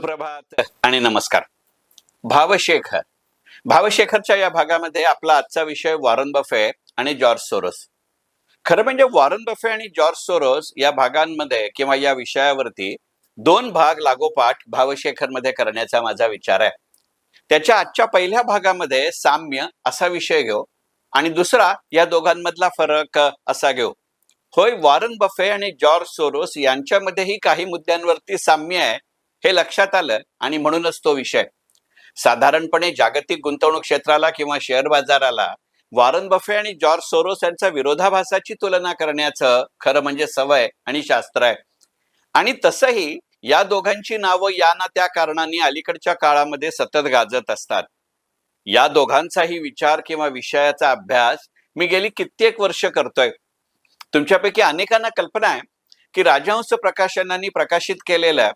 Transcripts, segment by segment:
सुप्रभात आणि नमस्कार. भावशेखर. भावशेखरच्या या भागामध्ये आपला आजचा विषय वॉरन बफे आणि जॉर्ज सोरोस. खरं म्हणजे वॉरन बफे आणि जॉर्ज सोरोस या भागांमध्ये किंवा या विषयावरती दोन भाग लागोपाठ भावशेखरमध्ये करण्याचा माझा विचार आहे. त्याच्या आजच्या पहिल्या भागामध्ये साम्य असा विषय घेऊ आणि दुसरा या दोघांमधला फरक असा घेऊ. होय वॉरन बफे आणि जॉर्ज सोरोस यांच्यामध्येही काही मुद्द्यांवरती साम्य आहे हे लक्षात आलं आणि म्हणूनच तो विषय. साधारणपणे जागतिक गुंतवणूक क्षेत्राला किंवा शेअर बाजाराला वॉरन बफे आणि जॉर्ज सोरोस यांचा विरोधाभासाची तुलना करण्याचं खरं म्हणजे सवय आणि शास्त्र आहे. आणि तसंही या दोघांची नावं या ना त्या कारणाने अलीकडच्या काळामध्ये सतत गाजत असतात. या दोघांचाही विचार किंवा विषयाचा अभ्यास मी गेली कित्येक वर्ष करतोय. तुमच्यापैकी अनेकांना कल्पना आहे की राजहंस प्रकाशनांनी प्रकाशित केलेलं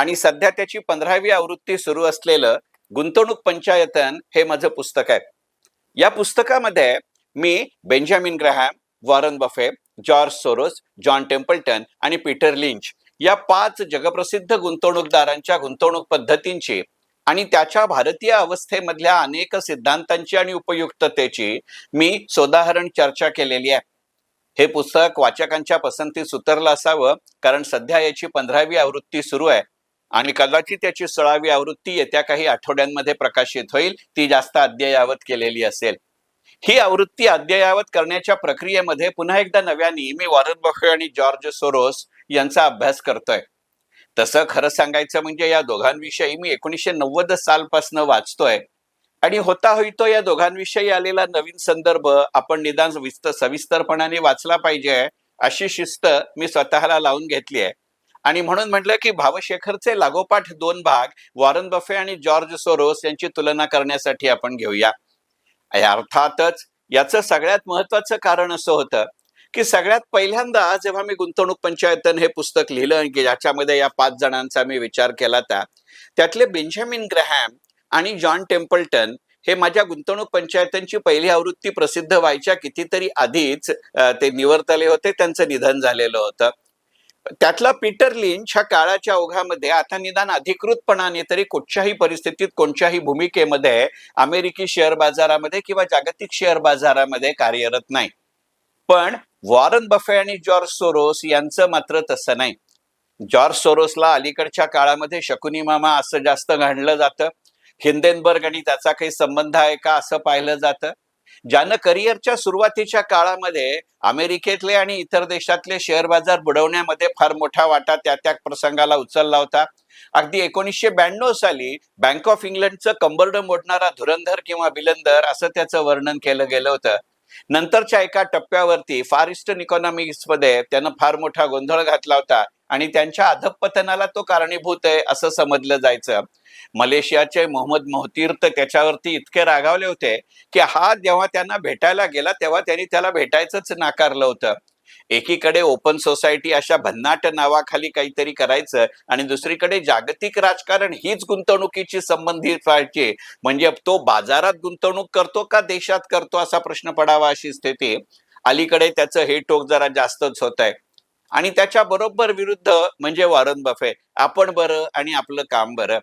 आणि सध्या त्याची पंधरावी आवृत्ती सुरू असलेलं गुंतवणूक पंचायतन हे माझं पुस्तक आहे. या पुस्तकामध्ये मी Benjamin Graham Warren Buffett George Soros John Templeton आणि पीटर लिंच या पाच जगप्रसिद्ध गुंतवणूकदारांच्या गुंतवणूक पद्धतींची आणि त्याच्या भारतीय अवस्थेमधल्या अनेक सिद्धांतांची आणि उपयुक्ततेची मी सोदाहरण चर्चा केलेली आहे. हे पुस्तक वाचकांच्या पसंतीस उतरलं असावं कारण सध्या याची पंधरावी आवृत्ती सुरू आहे. आणि कदाचित त्याची सोळावी आवृत्ती येत्या काही आठवड्यांमध्ये प्रकाशित होईल. ती जास्त अद्ययावत केलेली असेल. ही आवृत्ती अद्ययावत करण्याच्या प्रक्रियेमध्ये पुन्हा एकदा नव्याने मी वॉरन बफे आणि जॉर्ज सोरोस यांचा अभ्यास करतोय. तसं खरं सांगायचं म्हणजे या दोघांविषयी मी एकोणीसशे नव्वद सालपासून वाचतोय. आणि होता होईतो या दोघांविषयी आलेला नवीन संदर्भ आपण निदान विस्त सविस्तरपणाने वाचला पाहिजे अशी शिस्त मी स्वतःला लावून घेतली आहे. आणि म्हणून म्हटलं की भावशेखरचे लागोपाठ दोन भाग वॉरन बफे आणि जॉर्ज सोरोस यांची तुलना करण्यासाठी आपण घेऊया. अर्थातच याचं सगळ्यात महत्वाचं कारण असं होतं की सगळ्यात पहिल्यांदा जेव्हा मी गुंतवणूक पंचायतन हे पुस्तक लिहिलं की ज्याच्यामध्ये या पाच जणांचा मी विचार केला त्या त्यातले बेंजामिन ग्रहॅम आणि जॉन टेम्पल्टन हे माझ्या गुंतवणूक पंचायतांची पहिली आवृत्ती प्रसिद्ध व्हायच्या कितीतरी आधीच ते निवर्तले होते त्यांचं निधन झालेलं होतं. त्यातला पीटर लिंच ह्या काळाच्या ओघामध्ये आता निदान अधिकृतपणाने तरी कुठच्याही परिस्थितीत कोणत्याही भूमिकेमध्ये अमेरिकी शेअर बाजारामध्ये किंवा जागतिक शेअर बाजारामध्ये कार्यरत नाही. पण वॉरन बफे आणि जॉर्ज सोरोस यांचं मात्र तसं नाही. जॉर्ज सोरोसला अलीकडच्या काळामध्ये शकुनी मामा असं जास्त घाणलं जातं. हिंदेनबर्ग आणि त्याचा काही संबंध आहे का असं पाहिलं जातं. ज्यानं करिअरच्या सुरुवातीच्या काळामध्ये अमेरिकेतले आणि इतर देशातले शेअर बाजार बुडवण्यामध्ये फार मोठा वाटा त्या त्या प्रसंगाला उचलला होता. अगदी एकोणीसशे ब्याण्णव साली बँक ऑफ इंग्लंडचं कंबर्ड मोडणारा धुरंधर किंवा बिलंदर असं त्याचं वर्णन केलं गेलं होतं. नंतरच्या एका टप्प्यावरती फार इस्टर्न इकॉनॉमिक्समध्ये त्यानं फार मोठा गोंधळ घातला होता. आणि त्यांच्या अधपतनाला तो कारणीभूत आहे असं समजलं जायचं. मलेशियाचे मोहम्मद मोहतीर तर त्याच्यावरती इतके रागावले होते की हा जेव्हा त्यांना भेटायला गेला तेव्हा त्यांनी त्याला भेटायचंच नाकारलं होतं. एकीकडे ओपन सोसायटी अशा भन्नाट नावाखाली काहीतरी करायचं आणि दुसरीकडे जागतिक राजकारण हीच गुंतवणुकीची संबंधित व्हायची म्हणजे तो बाजारात गुंतवणूक करतो का देशात करतो असा प्रश्न पडावा अशी स्थिती. अलीकडे त्याचं हे टोक जरा जास्तच होत आहे आणि त्याच्या बरोबर विरुद्ध म्हणजे वॉरन बफे आपण बरं आणि आपलं काम बरं.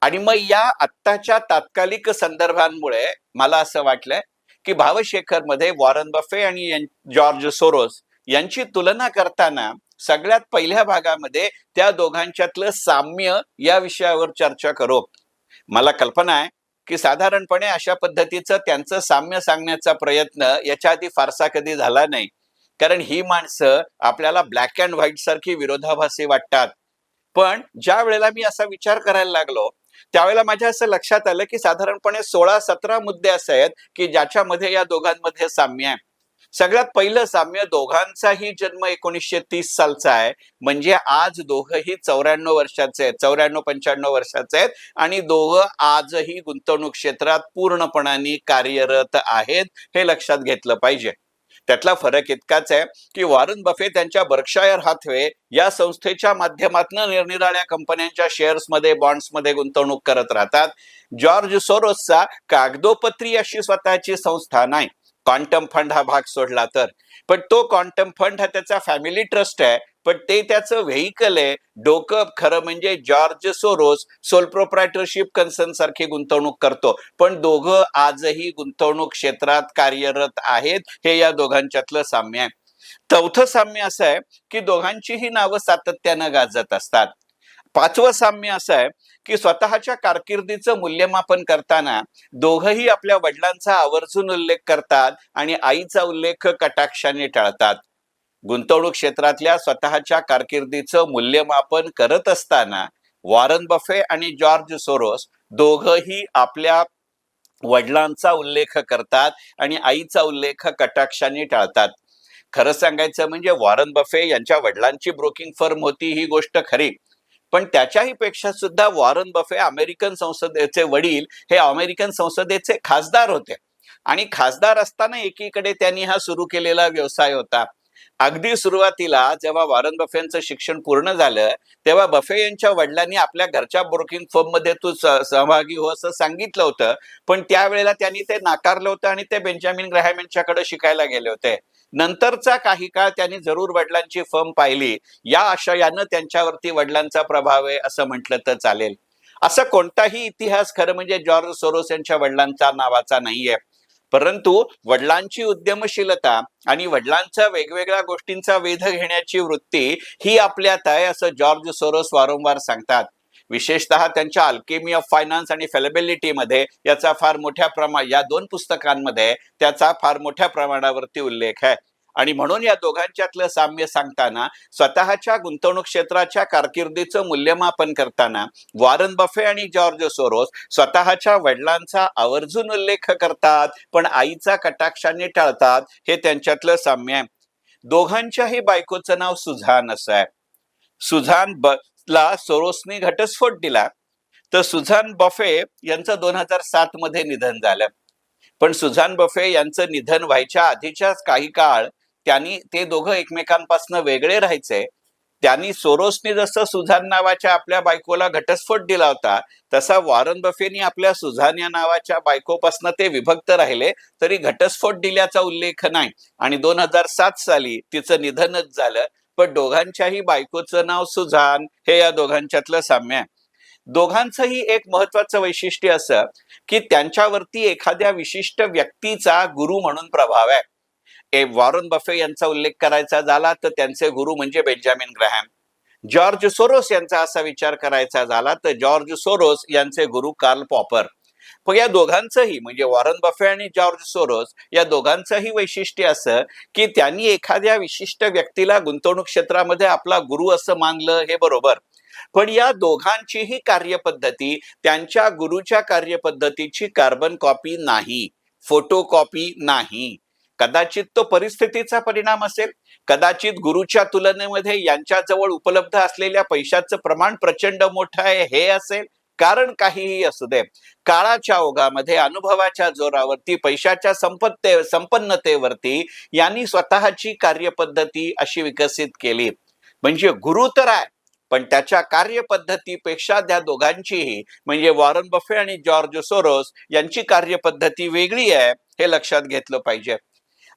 आणि मग या आत्ताच्या तात्कालिक संदर्भांमुळे मला असं वाटलंय की भावशेखरमध्ये वॉरन बफे आणि जॉर्ज सोरोस यांची तुलना करताना सगळ्यात पहिल्या भागामध्ये त्या दोघांच्यातलं साम्य या विषयावर चर्चा करू. मला कल्पना आहे की साधारणपणे अशा पद्धतीचं त्यांचं साम्य सांगण्याचा प्रयत्न याच्या आधी फारसा कधी झाला नाही. कारण ही माणसं आपल्याला ब्लॅक अँड व्हाईट सारखी विरोधाभासी वाटतात. पण ज्या वेळेला मी असा विचार करायला लागलो त्यावेळेला माझ्या असं लक्षात आलं की साधारणपणे सोळा सतरा मुद्दे असे आहेत की ज्याच्यामध्ये या दोघांमध्ये साम्य आहे. सगळ्यात पहिलं साम्य दोघांचाही जन्म एकोणीसशे तीस सालचा आहे. म्हणजे आज दोघंही चौऱ्याण्णव वर्षाचे आहेत चौऱ्याण्णव पंच्याण्णव वर्षाचे आहेत आणि दोघं आजही गुंतवणूक क्षेत्रात पूर्णपणाने कार्यरत आहेत हे लक्षात घेतलं पाहिजे. त्यातला फरक इतकाच आहे की वॉरन बफे त्यांच्या बर्कशायर हाथवे या संस्थेच्या माध्यमातून निरनिराळ्या कंपन्यांच्या शेअर्समध्ये बॉन्ड्समध्ये गुंतवणूक करत राहतात. जॉर्ज सोरोसचा कागदोपत्री अशी स्वतःची संस्था नाही. क्वांटम फंड हा भाग सोडला तर. पण तो क्वांटम फंड हा त्याचा फॅमिली ट्रस्ट आहे. पण ते त्याचं व्हेकल आहे. डोकं खरं म्हणजे George Soros sole proprietorship concern सारखी गुंतवणूक करतो. पण दोघं आजही गुंतवणूक क्षेत्रात कार्यरत आहेत. हे या दोघांच्यातलं साम्य आहे. चौथं साम्य असं आहे की दोघांचीही नावं सातत्यानं गाजत असतात. पाचवं साम्य असं आहे की स्वतःच्या कारकिर्दीचं मूल्यमापन करताना दोघंही आपल्या वडिलांचा आवर्जून उल्लेख करतात आणि आईचा उल्लेख कटाक्षाने टाळतात. गुंतवणूक क्षेत्रातल्या स्वतःच्या कारकिर्दीचं मूल्यमापन करत असताना वॉरन बफे आणि जॉर्ज सोरोस दोघही आपल्या वडिलांचा उल्लेख करतात आणि आईचा उल्लेख कटाक्षाने टाळतात. खरं सांगायचं म्हणजे वॉरन बफे यांच्या वडिलांची ब्रोकिंग फर्म होती ही गोष्ट खरी. पण त्याच्याही पेक्षा सुद्धा वॉरन बफे अमेरिकन संसदेचे वडील हे अमेरिकन संसदेचे खासदार होते. आणि खासदार असताना एकीकडे त्यांनी हा सुरू केलेला व्यवसाय होता. अगदी सुरुवातीला जेव्हा वॉरन बफेंचं शिक्षण पूर्ण झालं तेव्हा बफे यांच्या वडिलांनी आपल्या घरच्या ब्रोकिंग फर्ममध्ये तू सहभागी हो असं सांगितलं होतं. पण त्यावेळेला त्यांनी ते नाकारलं होतं आणि ते बेंजामिन ग्रहॅम यांच्याकडे शिकायला गेले होते. नंतरचा काही काळ त्यांनी जरूर वडिलांची फर्म पाहिली. या आशयानं त्यांच्यावरती वडिलांचा प्रभाव आहे असं म्हटलं तर चालेल. असा कोणताही इतिहास खरं म्हणजे जॉर्ज सोरोस यांच्या वडिलांचा नावाचा नाहीये. परंतु वडिलांची उद्यमशीलता आणि वडिलांचा वेगवेगळ्या गोष्टींचा वेध घेण्याची वृत्ती ही आपल्यात आहे असं जॉर्ज सोरोस वारंवार सांगतात. विशेषतः त्यांच्या अल्केमी ऑफ फायनान्स आणि फेलेबिलिटी मध्ये याचा फार मोठ्या प्रमाण या दोन पुस्तकांमध्ये त्याचा फार मोठ्या प्रमाणावरती उल्लेख आहे. आणि म्हणून या दोघांच्यातलं साम्य सांगताना स्वतःच्या गुंतवणूक क्षेत्राच्या कारकिर्दीचं मूल्यमापन करताना वॉरन बफे आणि जॉर्ज सोरोस स्वतःच्या वडिलांचा आवर्जून उल्लेख करतात पण आईचा कटाक्षाने टाळतात हे त्यांच्यातलं साम्य आहे. दोघांच्याही बायकोचं नाव सुझान असं आहे. सुझान ब ला सोरोसने घटस्फोट दिला. तर सुझान बफे यांचं दोन हजार सात मध्ये निधन झालं. पण सुझान बफे यांचं निधन व्हायच्या आधीच्याच काही काळ त्यांनी ते दोघं एकमेकांपासून वेगळे राहायचे. त्यांनी सोरोसने जसं सुझान नावाच्या आपल्या बायकोला घटस्फोट दिला होता तसा वॉरन बफेनी आपल्या सुझान या नावाच्या बायकोपासून ते विभक्त राहिले तरी घटस्फोट दिल्याचा उल्लेख नाही. आणि दोन हजार सात साली तिचं निधनच झालं पण दोघांच्याही बायकोचं नाव सुझान हे या दोघांच्यातलं साम्य आहे. दोघांचंही एक महत्वाचं वैशिष्ट्य असं की त्यांच्यावरती एखाद्या विशिष्ट व्यक्तीचा गुरु म्हणून प्रभाव आहे. वॉरन बफे यांचा उल्लेख करायचा झाला तर त्यांचे गुरु म्हणजे बेंजामिन ग्रहॅम. जॉर्ज सोरोस यांचा असा विचार करायचा झाला तर जॉर्ज सोरोस यांचे गुरु कार्ल पॉपर. पण या दोघांचंही म्हणजे वॉरन बफे आणि जॉर्ज सोरोस या दोघांचंही वैशिष्ट्य असं की त्यांनी एखाद्या विशिष्ट व्यक्तीला गुंतवणूक क्षेत्रामध्ये आपला गुरु असं मानलं हे बरोबर. पण या दोघांचीही कार्यपद्धती त्यांच्या गुरुच्या कार्यपद्धतीची कार्बन कॉपी नाही फोटो कॉपी नाही. कदाचित तो परिस्थितीचा परिणाम असेल. कदाचित गुरुच्या तुलनेमध्ये यांच्याजवळ उपलब्ध असलेल्या पैशाचं प्रमाण प्रचंड मोठं आहे हे असेल. कारण काहीही असू दे. काळाच्या ओघामध्ये अनुभवाच्या जोरावरती पैशाच्या संपत्ते संपन्नतेवरती यांनी स्वतःची कार्यपद्धती अशी विकसित केली. म्हणजे गुरु तर आहे पण त्याच्या कार्यपद्धतीपेक्षा त्या दोघांचीही म्हणजे वॉरन बफे आणि जॉर्ज सोरोस यांची कार्यपद्धती वेगळी आहे हे लक्षात घेतलं पाहिजे.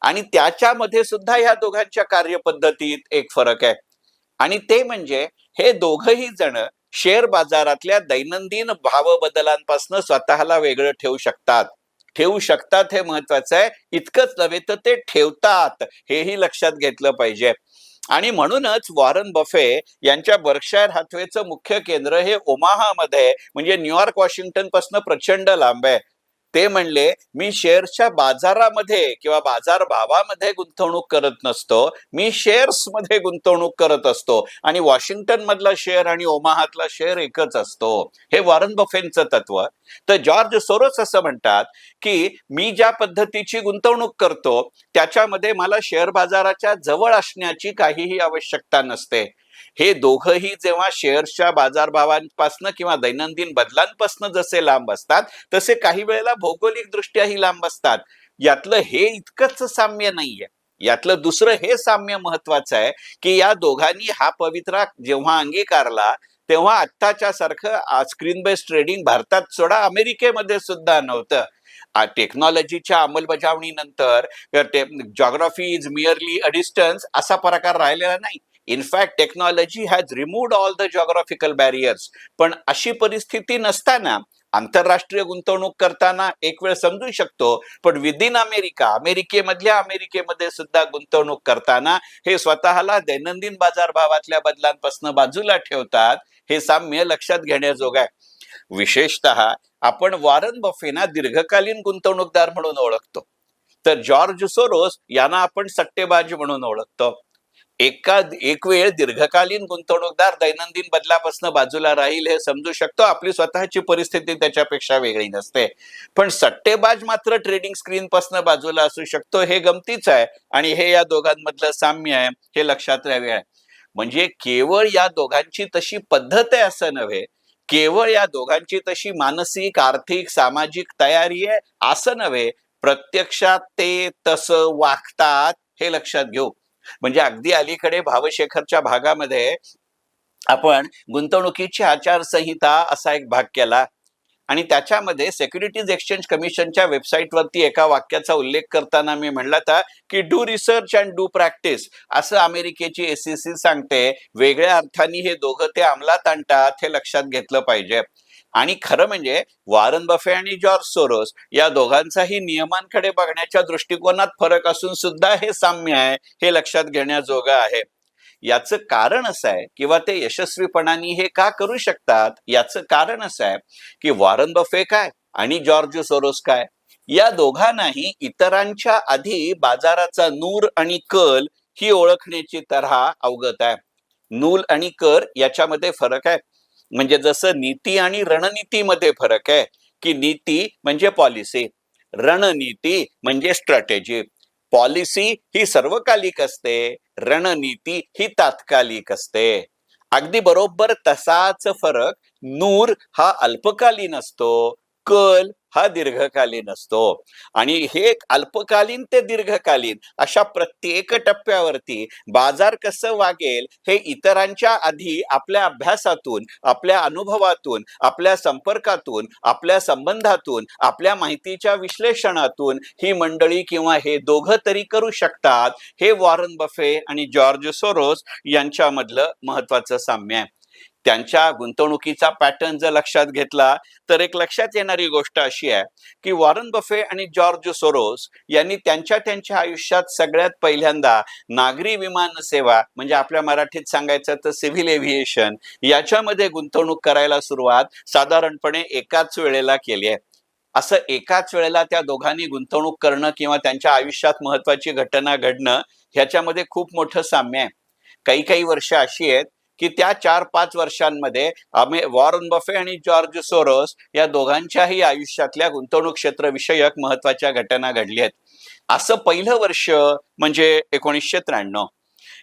आणि त्याच्यामध्ये सुद्धा ह्या दोघांच्या कार्यपद्धतीत एक फरक आहे. आणि ते म्हणजे हे दोघही जण शेअर बाजारातल्या दैनंदिन भाव बदलांपासून स्वतःला वेगळं ठेवू शकतात. ठेवू शकतात हे महत्वाचं आहे. इतकंच नव्हे तर ते ठेवतात हेही लक्षात घेतलं पाहिजे. आणि म्हणूनच वॉरन बफे यांच्या बर्कशायर हाथवेचं मुख्य केंद्र हे ओमाहामध्ये म्हणजे न्यूयॉर्क वॉशिंग्टनपासून प्रचंड लांब आहे. ते म्हणले मी शेअर्सच्या बाजारामध्ये किंवा बाजार भावामध्ये गुंतवणूक करत नसतो. मी शेअर्समध्ये गुंतवणूक करत असतो. आणि वॉशिंग्टन मधला शेअर आणि ओमाहातला शेअर एकच असतो. हे वॉरन बफेनचं तत्व. तर जॉर्ज सोरोस असं म्हणतात की मी ज्या पद्धतीची गुंतवणूक करतो त्याच्यामध्ये मला शेअर बाजाराच्या जवळ असण्याची काहीही आवश्यकता नसते. हे दोघंही जेव्हा शेअर्सच्या बाजारभावांपासनं किंवा दैनंदिन बदलांपासनं जसे लांब असतात तसे काही वेळेला भौगोलिक दृष्ट्याही लांब असतात. यातलं हे इतकंच साम्य नाहीये. यातलं दुसरं हे साम्य महत्वाचं आहे की या दोघांनी हा पवित्रा जेव्हा अंगीकारला तेव्हा आत्ताच्या सारखं स्क्रीन बेस्ड ट्रेडिंग भारतात सोडा अमेरिकेमध्ये सुद्धा नव्हतं. टेक्नॉलॉजीच्या अंमलबजावणीनंतर geography is merely a distance असा प्रकार राहिलेला नाही. In fact technology has removed all the geographical barriers पण अशी परिस्थिती नसताना आंतरराष्ट्रीय गुंतवणूक करताना एक वेळ समजू शकतो पण विदिन अमेरिका अमेरिकेमधल्या अमेरिकेमध्ये सुद्धा गुंतवणूक करताना हे स्वतःला दैनंदिन बाजारभावातल्या बदलांपासून बाजूला ठेवतात हे साम्य लक्षात घेण्याजोग आहे. विशेषतः आपण वॉरन बफेना दीर्घकालीन गुंतवणूकदार म्हणून ओळखतो. तर जॉर्ज सोरोस यांना आपण सट्टेबाज म्हणून ओळखतो. एका एक वेळ दीर्घकालीन गुंतवणूकदार दैनंदिन बदलापासून बाजूला राहील हे समजू शकतो. आपली स्वतःची परिस्थिती त्याच्यापेक्षा वेगळी नसते. पण सट्टेबाज मात्र ट्रेडिंग स्क्रीन पासून बाजूला असू शकतो. हे गमतीच आहे आणि हे या दोघांमधलं साम्य आहे. हे लक्षात राहावे. आहे म्हणजे केवळ या दोघांची तशी पद्धत आहे असं नव्हे. केवळ या दोघांची तशी मानसिक आर्थिक सामाजिक तयारी आहे असं नव्हे. प्रत्यक्षात ते तसं वागतात हे लक्षात घेऊ. म्हणजे अगदी अलीकडे भावशेखरच्या भागामध्ये आपण गुंतवणुकीची आचारसंहिता असा एक भाग केला. आणि त्याच्यामध्ये सेक्युरिटीज एक्सचेंज कमिशनच्या वेबसाईटवरती एका वाक्याचा उल्लेख करताना मी म्हणला होता की do research and do practice असं अमेरिकेची एससीसी सांगते. वेगळ्या अर्थाने हे दोघं ते अंमलात आणतात हे लक्षात घेतलं पाहिजे. आणि खरं म्हणजे वॉरन बफे आणि जॉर्ज सोरोस या दोघांचाही नियमांकडे बघण्याच्या दृष्टिकोनात फरक असून सुद्धा हे साम्य आहे हे लक्षात घेण्याजोगं आहे. याचं कारण असं आहे किंवा ते यशस्वीपणाने हे का करू शकतात याचं कारण असं आहे की वॉरन बफे काय आणि जॉर्ज सोरोस काय? या दोघांनाही इतरांच्या आधी बाजाराचा नूर आणि कल ही ओळखण्याची तऱ्हा अवगत आहे. नूल आणि कर याच्यामध्ये फरक आहे. म्हणजे जसं नीती आणि रणनीतीमध्ये फरक आहे की नीती म्हणजे पॉलिसी रणनीती म्हणजे स्ट्रॅटेजी पॉलिसी ही सर्वकालिक असते रणनीती ही तात्कालिक असते. अगदी बरोबर तसाच फरक नूर हा अल्पकालीन असतो कल हा दीर्घकालीन असतो. आणि हे अल्पकालीन ते दीर्घकालीन अशा प्रत्येक टप्प्यावरती बाजार कसं वागेल हे इतरांच्या आधी आपल्या अभ्यासातून आपल्या अनुभवातून आपल्या संपर्कातून आपल्या संबंधातून आपल्या माहितीच्या विश्लेषणातून ही मंडळी किंवा हे दोघं तरी करू शकतात. हे वॉरन बफे आणि जॉर्ज सोरोस यांच्यामधलं महत्वाचं साम्य आहे. त्यांच्या गुंतवणुकीचा पॅटर्न जर लक्षात घेतला तर एक लक्षात येणारी गोष्ट अशी आहे की वॉरन बफे आणि जॉर्ज सोरोस यांनी त्यांच्या त्यांच्या आयुष्यात सगळ्यात पहिल्यांदा नागरी विमान सेवा म्हणजे आपल्या मराठीत सांगायचं तर सिव्हिल एव्हिएशन याच्यामध्ये गुंतवणूक करायला सुरुवात साधारणपणे एकाच वेळेला केली आहे. असं एकाच वेळेला त्या दोघांनी गुंतवणूक करणं किंवा त्यांच्या आयुष्यात महत्वाची घटना घडणं ह्याच्यामध्ये खूप मोठं साम्य आहे. काही काही वर्ष अशी आहेत की त्या चार पाच वर्षांमध्ये आम्ही वॉरन बफे आणि जॉर्ज सोरोस या दोघांच्याही आयुष्यातल्या गुंतवणूक क्षेत्र विषयक महत्त्वाच्या घटना घडल्या आहेत. असं पहिलं वर्ष म्हणजे एकोणीसशे त्र्याण्णव.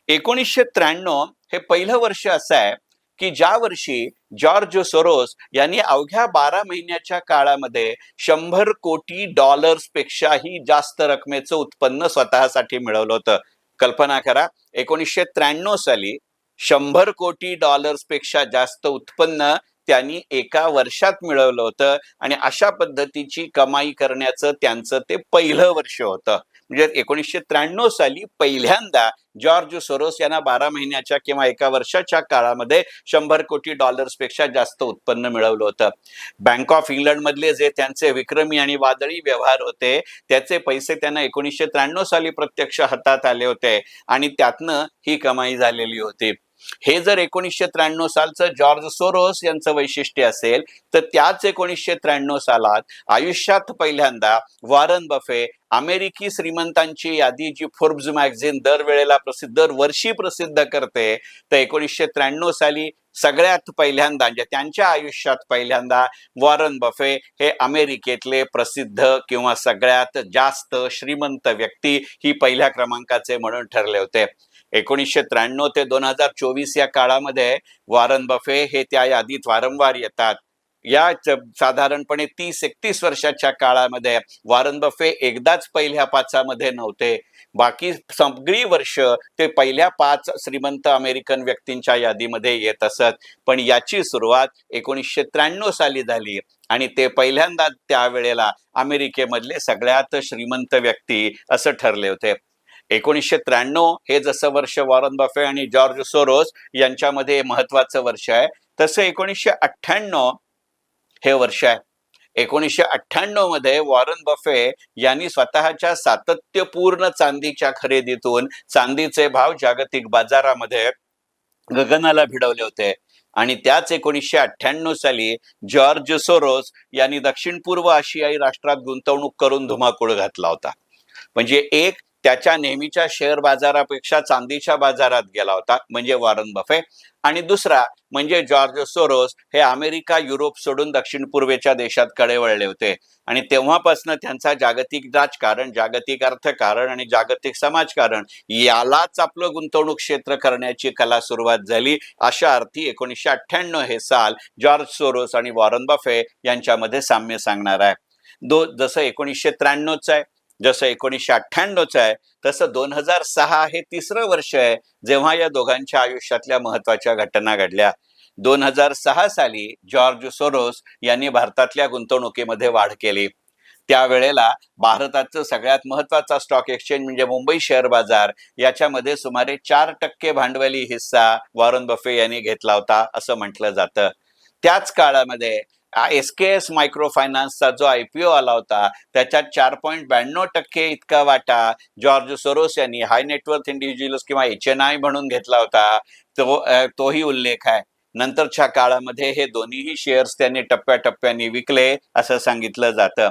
एकोणीसशे त्र्याण्णव हे पहिलं वर्ष असं आहे की ज्या वर्षी जॉर्ज सोरोस यांनी अवघ्या बारा महिन्याच्या काळामध्ये शंभर कोटी डॉलर्स पेक्षाही जास्त रकमेचं उत्पन्न स्वतःसाठी मिळवलं होतं. कल्पना करा एकोणीसशे त्र्याण्णव साली शंभर कोटी डॉलर्सपेक्षा जास्त उत्पन्न त्यांनी एका वर्षात मिळवलं होतं. आणि अशा पद्धतीची कमाई करण्याचं त्यांचं ते पहिलं वर्ष होतं. म्हणजे एकोणीसशे त्र्याण्णव साली पहिल्यांदा जॉर्ज सोरोस यांना बारा महिन्याच्या किंवा एका वर्षाच्या काळामध्ये शंभर कोटी डॉलर्सपेक्षा जास्त उत्पन्न मिळवलं होतं. बँक ऑफ इंग्लंड मधले जे त्यांचे विक्रमी आणि वादळी व्यवहार होते त्याचे पैसे त्यांना एकोणीसशे त्र्याण्णव साली प्रत्यक्ष हातात आले होते आणि त्यातनं ही कमाई झालेली होती. हे जर एकोणीसशे त्र्याण्णव सालचं जॉर्ज सोरोस यांचं वैशिष्ट्य असेल तर त्याच एकोणीसशे त्र्याण्णव सालात आयुष्यात पहिल्यांदा वॉरन बफे अमेरिकी श्रीमंतांची यादी जी फोर्ब्स मॅगझिन दरवेळेला प्रसिद्ध दरवर्षी प्रसिद्ध करते तर एकोणीसशे त्र्याण्णव साली सगळ्यात पहिल्यांदा म्हणजे त्यांच्या आयुष्यात पहिल्यांदा वॉरन बफे हे अमेरिकेतले प्रसिद्ध किंवा सगळ्यात जास्त श्रीमंत व्यक्ती ही पहिल्या क्रमांकाचे म्हणून ठरले होते. एकोणीसशे त्र्याण्णव ते दोन हजार चोवीस या काळामध्ये वॉरन बफे हे त्या यादीत वारंवार येतात. या साधारणपणे तीस एकतीस वर्षाच्या काळामध्ये वॉरन बफे एकदाच पहिल्या पाचामध्ये नव्हते. बाकी सगळी वर्ष ते पहिल्या पाच श्रीमंत अमेरिकन व्यक्तींच्या यादीमध्ये येत असत. पण याची सुरुवात एकोणीसशे त्र्याण्णव साली झाली आणि ते पहिल्यांदा त्यावेळेला अमेरिकेमधले सगळ्यात श्रीमंत व्यक्ती असं ठरले होते. एकोणीसशे त्र्याण्णव हे जसं वर्ष वॉरन बफे आणि जॉर्ज सोरोस यांच्यामध्ये महत्वाचं वर्ष आहे तसं एकोणीसशे अठ्ठ्याण्णव हे वर्ष आहे. एकोणीसशे अठ्ठ्याण्णवमध्ये वॉरन बफे यांनी स्वतःच्या सातत्यपूर्ण चांदीच्या खरेदीतून चांदीचे भाव जागतिक बाजारामध्ये गगनाला भिडवले होते. आणि त्याच एकोणीसशे अठ्ठ्याण्णव साली जॉर्ज सोरोस यांनी दक्षिण पूर्व आशियाई राष्ट्रात गुंतवणूक करून धुमाकूळ घातला होता. म्हणजे एक त्याच्या नेहमीच्या शेअर बाजारापेक्षा चांदीच्या बाजारात गेला होता म्हणजे वॉरन बफे. आणि दुसरा म्हणजे जॉर्ज सोरोस हे अमेरिका युरोप सोडून दक्षिण पूर्वेच्या देशात कडे वळले होते. आणि तेव्हापासून त्यांचा जागतिक राजकारण जागतिक अर्थकारण आणि जागतिक समाजकारण यालाच आपलं गुंतवणूक क्षेत्र करण्याची कला सुरुवात झाली. अशा अर्थी एकोणीसशे अठ्ठ्याण्णव हे साल जॉर्ज सोरोस आणि वॉरन बफे यांच्यामध्ये साम्य सांगणार आहे. दो जसं एकोणीसशे त्र्याण्णवच आहे जसं एकोणीसशे अठ्ठ्याण्णवचं आहे तसं दोन हजार सहा हे तिसरं वर्ष आहे जेव्हा या दोघांच्या आयुष्यातल्या महत्त्वाच्या घटना घडल्या. दोन हजार सहा साली जॉर्ज सोरोस यांनी भारतातल्या गुंतवणुकीमध्ये वाढ केली. त्यावेळेला भारताचं सगळ्यात महत्त्वाचा स्टॉक एक्सचेंज म्हणजे मुंबई शेअर बाजार याच्यामध्ये सुमारे चार टक्के भांडवली हिस्सा वॉरन बफे यांनी घेतला होता असं म्हटलं जातं. त्याच काळामध्ये एस के एस मायक्रो फायनान्सचा जो आय पी ओ आला होता त्याच्यात चार पॉईंट ब्याण्णव टक्के इतका वाटा जॉर्ज सोरोस यांनी हाय नेटवर्थ इंडिव्हिज्युअल्स किंवा एच एन आय म्हणून घेतला होता तो तोही उल्लेख आहे. नंतरच्या काळामध्ये हे दोन्हीही शेअर्स त्यांनी टप्प्याटप्प्याने विकले असं सांगितलं जातं.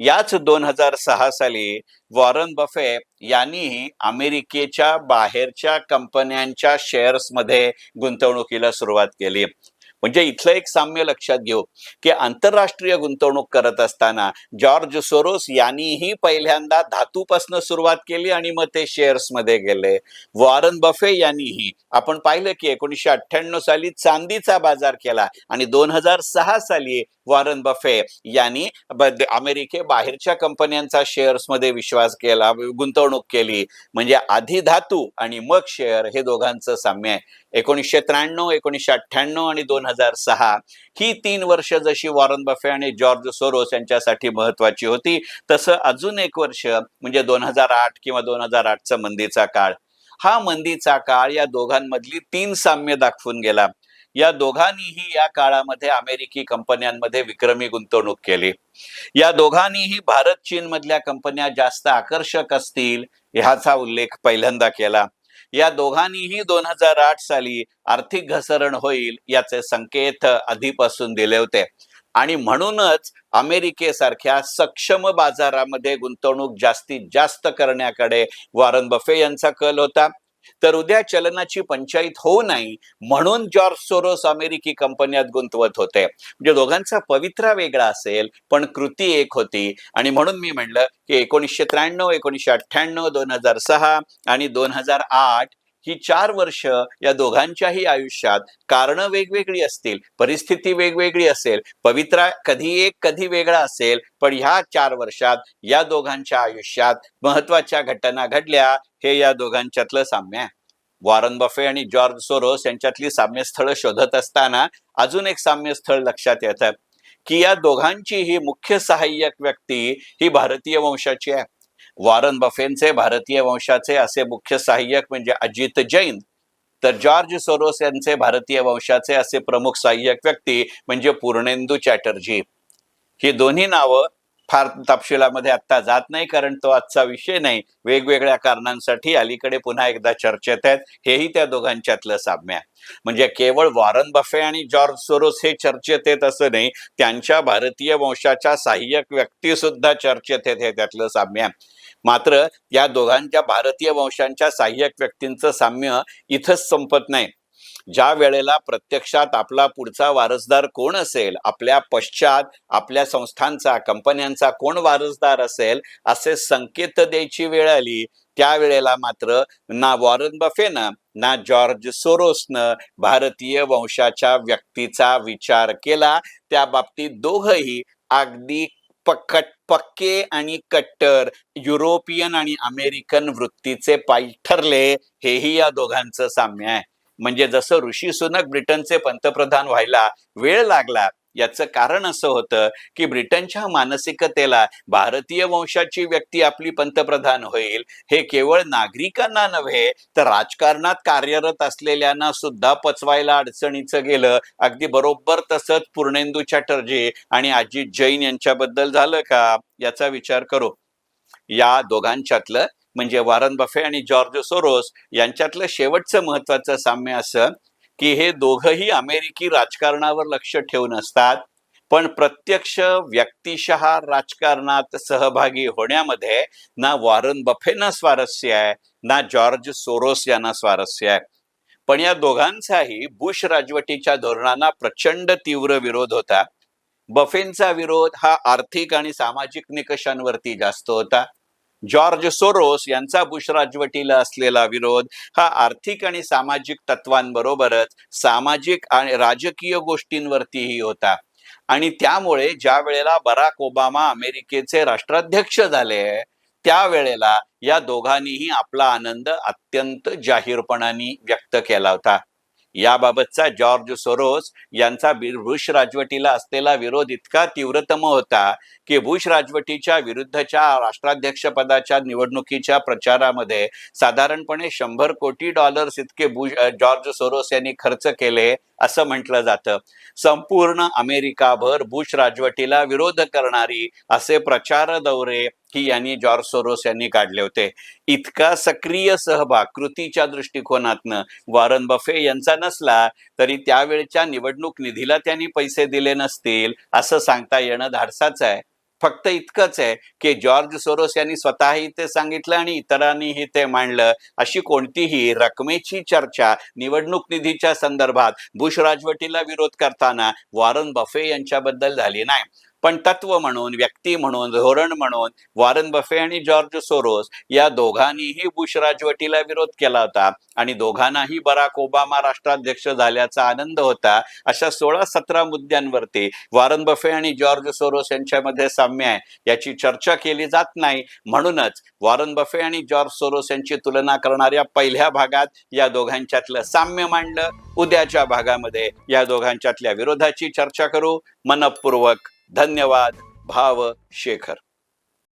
याच दोन हजार सहा साली वॉरन बफे यांनी अमेरिकेच्या बाहेरच्या कंपन्यांच्या शेअर्समध्ये गुंतवणुकीला सुरुवात केली. म्हणजे इथलं एक साम्य लक्षात घेऊ की आंतरराष्ट्रीय गुंतवणूक करत असताना जॉर्ज सोरोस यांनीही पहिल्यांदा धातूपासून सुरुवात केली आणि मग ते शेअर्समध्ये गेले. वॉरन बफे यांनीही. आपण पाहिलं की एकोणीसशे अठ्ठ्याण्णव साली चांदीचा बाजार केला आणि दोन हजार सहा साली वॉरन बफे यांनी अमेरिके बाहेरच्या कंपन्यांचा शेअर्समध्ये विश्वास केला गुंतवणूक केली. म्हणजे आधी धातू आणि मग शेअर हे दोघांचं साम्य आहे. एकोणीसशे त्र्याण्णव एकोणीसशे अठ्ठ्याण्णव आणि दोन हजार सहा. ही तीन वर्ष जशी वॉरन बफे आणि जॉर्ज सोरोस यांच्यासाठी महत्वाची होती तसं अजून एक वर्ष म्हणजे दोन हजार आठ किंवा दोन हजार आठचा मंदीचा काळ. हा मंदीचा काळ या दोघांमधली तीन साम्य दाखवून गेला. या दोघांनीही या काळामध्ये अमेरिकी कंपन्यांमध्ये विक्रमी गुंतवणूक केली. या दोघांनीही भारत चीन मधल्या कंपन्या जास्त आकर्षक असतील ह्याचा उल्लेख पहिल्यांदा केला. या दोघांनीही दोन हजार आठ साली आर्थिक घसरण होईल याचे संकेत आधीपासून दिले होते. आणि म्हणूनच अमेरिकेसारख्या सक्षम बाजारामध्ये गुंतवणूक जास्तीत जास्त करण्याकडे वॉरन बफे यांचा कल होता. तर उद्या चलनाची पंचायत होऊ नाही म्हणून जॉर्ज सोरोस अमेरिकी कंपन्यात गुंतवत होते. म्हणजे दोघांचा पवित्रा वेगळा असेल पण कृती एक होती. आणि म्हणून मी म्हणलं की एकोणीसशे त्र्याण्णव एकोणीसशे अठ्ठ्याण्णव दोन हजार सहा आणि दोन हजार आठ ही चार वर्ष या दोघांच्याही आयुष्यात कारणं वेगवेगळी असतील परिस्थिती वेगवेगळी असेल पवित्रा कधी एक कधी वेगळा असेल पण ह्या चार वर्षात या दोघांच्या आयुष्यात महत्त्वाच्या घटना घडल्या हे या दोघांच्यातलं साम्य आहे. वॉरन बफे आणि जॉर्ज सोरोस यांच्यातली साम्यस्थळं शोधत असताना अजून एक साम्यस्थळ लक्षात येतं की या दोघांची ही मुख्य सहाय्यक व्यक्ती ही भारतीय वंशाची आहे. वॉरन बफेनचे भारतीय वंशाचे असे मुख्य सहाय्यक म्हणजे अजित जैन. तर जॉर्ज सोरोस यांचे भारतीय वंशाचे असे प्रमुख सहाय्यक व्यक्ती म्हणजे पूर्णेंदू चॅटर्जी. ही दोन्ही नावं फार तपशिलामध्ये आत्ता जात नाही कारण तो आजचा विषय नाही. वेगवेगळ्या कारणांसाठी अलीकडे पुन्हा एकदा चर्चेत आहेत. हेही त्या दोघांच्यातलं साम्य आहे. म्हणजे केवळ वॉरन बफे आणि जॉर्ज सोरोस हे चर्चेत येत असं नाही त्यांच्या भारतीय वंशाच्या सहाय्यक व्यक्ती सुद्धा चर्चेत येत हे त्यातलं साम्य आहे. मात्र या दोघांच्या भारतीय वंशांच्या सहाय्यक व्यक्तींचं साम्य इथंच संपत नाही. ज्या वेळेला प्रत्यक्षात आपला पुढचा वारसदार कोण असेल आपल्या पश्चात आपल्या संस्थांचा कंपन्यांचा कोण वारसदार असेल असे संकेत द्यायची वेळ आली त्यावेळेला मात्र ना वॉरन बफेनं ना जॉर्ज सोरोसनं भारतीय वंशाच्या व्यक्तीचा विचार केला. त्या बाबतीत दोघही अगदी पकट पक्के आणि कट्टर युरोपियन आणि अमेरिकन वृत्तीचे पायी ठरले हेही या दोघांचं साम्य आहे. म्हणजे जसं ऋषी सुनक ब्रिटनचे पंतप्रधान व्हायला वेळ लागला याचं कारण असं होतं की ब्रिटनच्या मानसिकतेला भारतीय वंशाची व्यक्ती आपली पंतप्रधान होईल हे केवळ नागरिकांना नव्हे तर राजकारणात कार्यरत असलेल्यांना सुद्धा पचवायला अडचणीचं गेलं. अगदी बरोबर तसंच पूर्णेंदू चॅटर्जी आणि अजित जैन यांच्याबद्दल झालं का? याचा विचार करू. या दोघांच्यातलं म्हणजे वारन बफे आणि जॉर्ज सोरोस यांच्यातलं शेवटचं महत्वाचं साम्य असं की हे दोघही अमेरिकी राजकारणावर लक्ष ठेवून असतात. पण प्रत्यक्ष व्यक्तिशः राजकारणात सहभागी होण्यामध्ये ना वॉरन बफेना स्वारस्य आहे ना जॉर्ज सोरोस यांना स्वारस्य आहे. पण या दोघांचाही बुश राजवटीच्या धोरणांना प्रचंड तीव्र विरोध होता. बफेंचा विरोध हा आर्थिक आणि सामाजिक निकषांवरती जास्त होता. जॉर्ज सोरोस यांचा बुश राजवटीला असलेला विरोध हा आर्थिक आणि सामाजिक तत्वांबरोबरच सामाजिक आणि राजकीय गोष्टींवरतीही होता. आणि त्यामुळे ज्या वेळेला बराक ओबामा अमेरिकेचे राष्ट्राध्यक्ष झाले त्यावेळेला या दोघांनीही आपला आनंद अत्यंत जाहीरपणाने व्यक्त केला होता. याबाबतचा जॉर्ज सोरोस यांचा बुश राजवटीला असलेला विरोध इतका तीव्रतम होता की बुश राजवटीच्या विरुद्धच्या राष्ट्राध्यक्षपदाच्या निवडणुकीच्या प्रचारामध्ये साधारणपणे शंभर कोटी डॉलर्स इतके बुश जॉर्ज सोरोस यांनी खर्च केले. असं म्हटलं जातं. संपूर्ण अमेरिकाभर बुश राजवटीला विरोध करणारी असे प्रचार दौरे ही यांनी जॉर्ज सोरोस यांनी काढले होते. इतका सक्रिय सहभाग कृतीच्या दृष्टिकोनातनं वॉरन बफे यांचा नसला तरी त्यावेळच्या निवडणूक निधीला त्यांनी पैसे दिले नसतील असं सांगता येणं धाडसाचं आहे. फक्त इतकंच आहे की जॉर्ज सोरोस यांनी स्वतःही ते सांगितलं आणि इतरांनीही ते मांडलं. अशी कोणतीही रकमेची चर्चा निवडणूक निधीच्या संदर्भात बुश राजवटीला विरोध करताना वॉरन बफे यांच्याबद्दल झाली नाही. पण तत्व म्हणून व्यक्ती म्हणून धोरण म्हणून वॉरन बफे आणि जॉर्ज सोरोस या दोघांनीही बुश राजवटीला विरोध केला होता. आणि दोघांनाही बराक ओबामा राष्ट्राध्यक्ष झाल्याचा आनंद होता अशा सोळा सतरा मुद्द्यांवरती वॉरन बफे आणि जॉर्ज सोरोस यांच्यामध्ये साम्य आहे. याची चर्चा केली जात नाही. म्हणूनच वॉरन बफे आणि जॉर्ज सोरोस यांची तुलना करणाऱ्या पहिल्या भागात या दोघांच्यातलं साम्य मांडलं. उद्याच्या भागामध्ये या दोघांच्यातल्या विरोधाची चर्चा करू. मनपूर्वक धन्यवाद भाव शेखर.